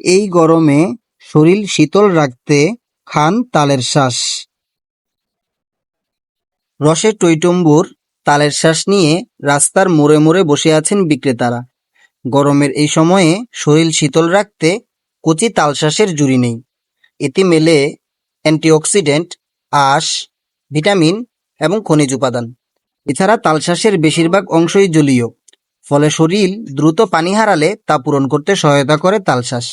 এই গরমে শরীর শীতল রাখতে খান তালের শ্বাস। রসে টইটম্বুর তালের শ্বাস নিয়ে রাস্তার মোড়ে মোড়ে বসে আছেন বিক্রেতারা। গরমের এই সময়ে শরীর শীতল রাখতে কচি তালশ্বাসের জুড়ি নেই। এতে মেলে অ্যান্টিঅক্সিডেন্ট, আঁশ, ভিটামিন এবং খনিজ উপাদান। এছাড়া তালশ্বাসের বেশিরভাগ অংশই জলীয়, ফলে শরীর দ্রুত পানি হারালে তা পূরণ করতে সহায়তা করে তালশ্বাস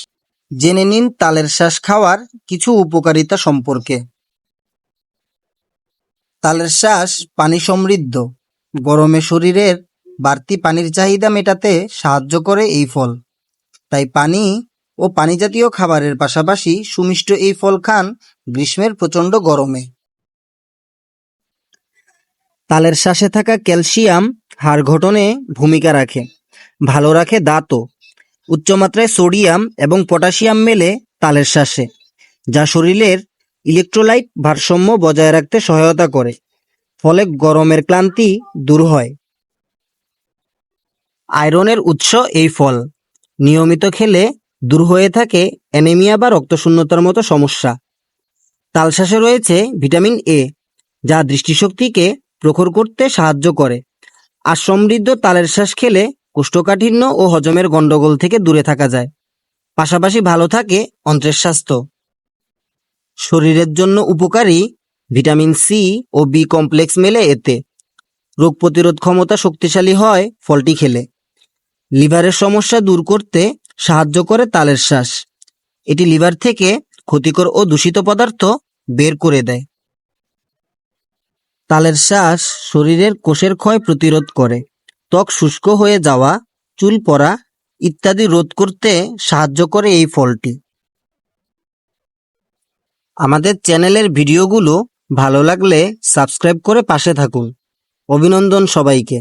জেনে নিন তালের শ্বাস খাওয়ার কিছু উপকারিতা সম্পর্কে। তালের শ্বাস পানি সমৃদ্ধ। গরমে শরীরের বাড়তি পানির চাহিদা মেটাতে সাহায্য করে এই ফল। তাই পানি ও পানি জাতীয় খাবারের পাশাপাশি সুমিষ্ট এই ফল খান গ্রীষ্মের প্রচণ্ড গরমে। তালের শ্বাসে থাকা ক্যালসিয়াম হাড় গঠনে ভূমিকা রাখে। ভালো রাখে দাঁতও। উচ্চমাত্রায় সোডিয়াম এবং পটাশিয়াম মেলে তালের শ্বাসে, যা শরীরের ইলেকট্রোলাইট ভারসাম্য বজায় রাখতে সহায়তা করে, ফলে গরমের ক্লান্তি দূর হয়। আয়রনের উৎস এই ফল। নিয়মিত খেলে দূর হয়ে থাকে অ্যানেমিয়া বা রক্তশূন্যতার মতো সমস্যা। তালশ্বাসে রয়েছে ভিটামিন এ যা দৃষ্টিশক্তিকে প্রখর করতে সাহায্য করে। আর সমৃদ্ধ তালের শ্বাস খেলে কোষ্ঠকাঠিন্য ও হজমের গণ্ডগোল থেকে দূরে থাকা যায়। পাশাপাশি ভালো থাকে অন্ত্রের স্বাস্থ্য। শরীরের জন্য উপকারী ভিটামিন সি ও বি কমপ্লেক্স মেলে এতে। রোগ প্রতিরোধ ক্ষমতা শক্তিশালী হয় ফলটি খেলে। লিভারের সমস্যা দূর করতে সাহায্য করে তালের শ্বাস। এটি লিভার থেকে ক্ষতিকর ও দূষিত পদার্থ বের করে দেয়। তালের শ্বাস শরীরের কোষের ক্ষয় প্রতিরোধ করে। ত্বক শুষ্ক হয়ে যাওয়া, চুল পড়া ইত্যাদি রোধ করতে সাহায্য করে এই ফলটি। আমাদের চ্যানেলের ভিডিওগুলো ভালো লাগলে সাবস্ক্রাইব করে পাশে থাকুন। অভিনন্দন সবাইকে।